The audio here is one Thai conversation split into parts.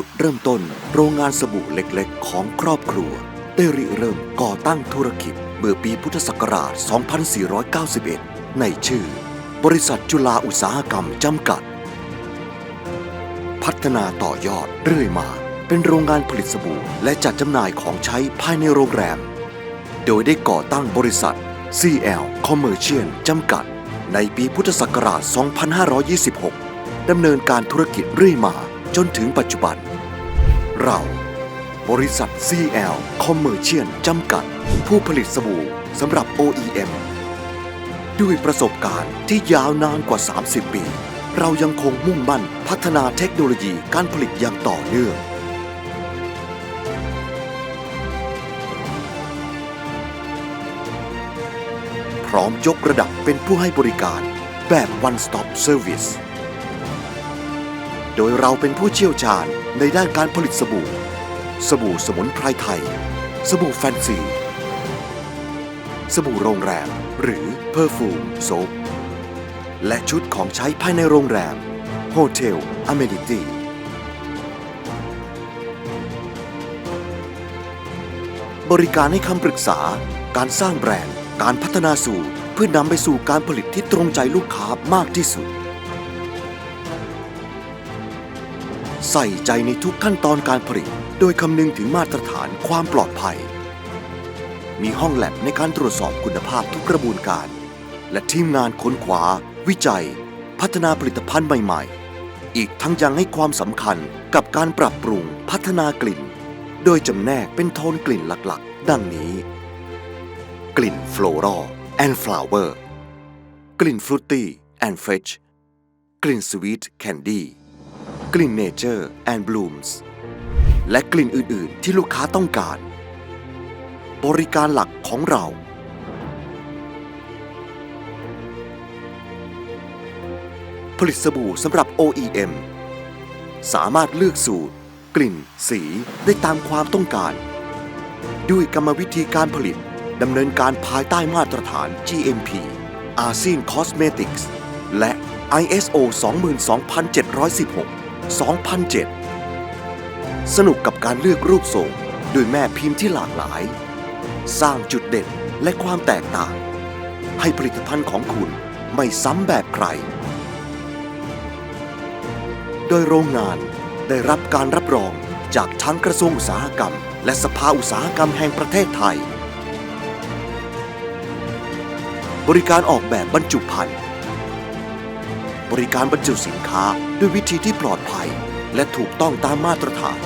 ุดเริ่มต้น โรงงานสบู่เล็กๆ ของครอบครัว ได้ริเริ่มก่อตั้งธุรกิจ เมื่อปีพุทธศักราช 2491 ในชื่อ บริษัทจุฬาอุตสาหกรรมจำกัด พัฒนาต่อยอดเรื่อยมา เป็นโรงงานผลิตสบู่และจัดจำหน่ายของใช้ภายในโรงแรม โดยได้ก่อตั้งบริษัท CL Commercial จำกัด ในปีพุทธศักราช 2526ดำเนินการธุรกิจเรื่อยมาจนถึงปัจจุบัน เรา บริษัท CL Commercial จำกัด ผู้ผลิตสบู่สำหรับ OEM ด้วยประสบการณ์ที่ยาวนานกว่า 30 ปี เรายังคงมุ่งมั่นพัฒนาเทคโนโลยีการผลิตอย่างต่อเนื่อง พร้อมยกระดับเป็นผู้ให้บริการแบบ One Stop Service โดยเราเป็นผู้เชี่ยวชาญในด้านการผลิตสบู่ สบู่สมุนไพรไทย สบู่แฟนซี สบู่โรงแรม หรือเพอร์ฟูมโซปและชุดของใช้ภายในโรงแรมโฮเทลอเมนิตี้บริการให้คำปรึกษา การสร้างแบรนด์ การพัฒนาสูตรเพื่อนำไปสู่การผลิตที่ตรงใจลูกค้ามากที่สุด ใส่ใจในทุกขั้นตอนการผลิต โดยคำนึงถึงมาตรฐานความปลอดภัย มีห้องแลบในการตรวจสอบคุณภาพทุกกระบวนการ และทีมงานค้นคว้าวิจัย พัฒนาผลิตภัณฑ์ใหม่ ๆ อีกทั้งยังให้ความสำคัญกับการปรับปรุงพัฒนากลิ่น โดยจำแนกเป็นโทนกลิ่นหลักๆ ดังนี้ กลิ่น floral and flower กลิ่น fruity and fresh กลิ่น sweet candy กลิ่น nature and blooms และกลิ่นอื่น ๆ ที่ลูกค้าต้องการ บริการหลักของเรา ผลิตสบู่สำหรับ OEM สามารถเลือกสูตร กลิ่น สีได้ตามความต้องการ ด้วยกรรมวิธีการผลิตดำเนินการภายใต้มาตรฐาน GMP ASEAN Cosmetics และ ISO 22716 2007 สนุกกับการเลือกรูปทรงด้วยแม่พิมพ์ที่หลากหลาย สร้างจุดเด่นและความแตกต่าง ให้ผลิตภัณฑ์ของคุณไม่ซ้ำแบบใคร โดยโรงงานได้รับการรับรองจากทั้งกระทรวงอุตสาหกรรม และสภาอุตสาหกรรมแห่งประเทศไทย บริการออกแบบบรรจุภัณฑ์ บริการบรรจุสินค้าด้วยวิธีที่ปลอดภัย และถูกต้องตามมาตรฐาน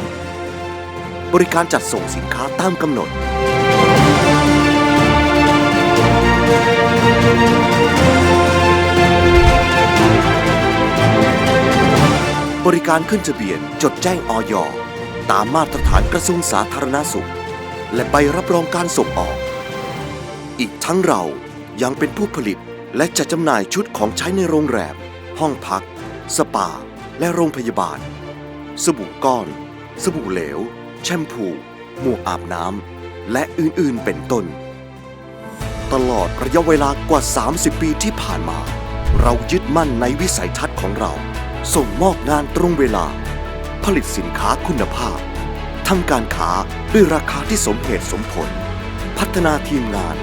บริการจัดส่งสินค้าตามกำหนด บริการขึ้นทะเบียนจดแจ้งออยตามมาตรฐานกระทรวงสาธารณสุข และใบรับรองการส่งออก อีกทั้งเรายังเป็นผู้ผลิตและจัดจำหน่ายชุดของใช้ในโรงแรม ห้องพัก สปา และโรงพยาบาล สบู่ก้อน สบู่เหลว แชมพู หมวกอาบน้ำ และอื่นๆเป็นต้น ตลอดระยะเวลากว่า 30 ปีที่ผ่านมา เรายึดมั่นในวิสัยทัศน์ของเรา ส่งมอบงานตรงเวลา ผลิตสินค้าคุณภาพทำการค้าด้วยราคาที่สมเหตุสมผล พัฒนาทีมงาน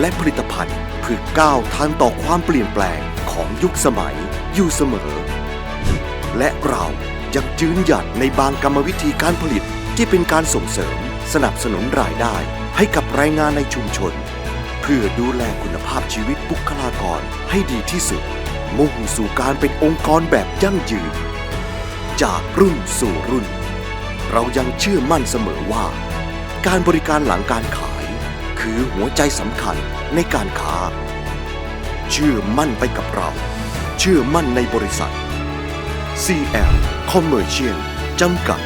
และผลิตภัณฑ์เพื่อก้าวทันต่อความเปลี่ยนแปลงของยุคสมัย อยู่เสมอ และเรายังยืนหยัดในบางกรรมวิธีการผลิตที่เป็นการส่งเสริมสนับสนุนรายได้ให้กับแรงงานในชุมชน เพื่อดูแลคุณภาพชีวิตบุคลากรให้ดีที่สุด มุ่งสู่การเป็นองค์กรแบบยั่งยืน จากรุ่นสู่รุ่น เรายังเชื่อมั่นเสมอว่า การบริการหลังการขาย คือหัวใจสำคัญในการค้า เชื่อมั่นไปกับเรา เชื่อมั่นในบริษัท CL Commercial จำกัด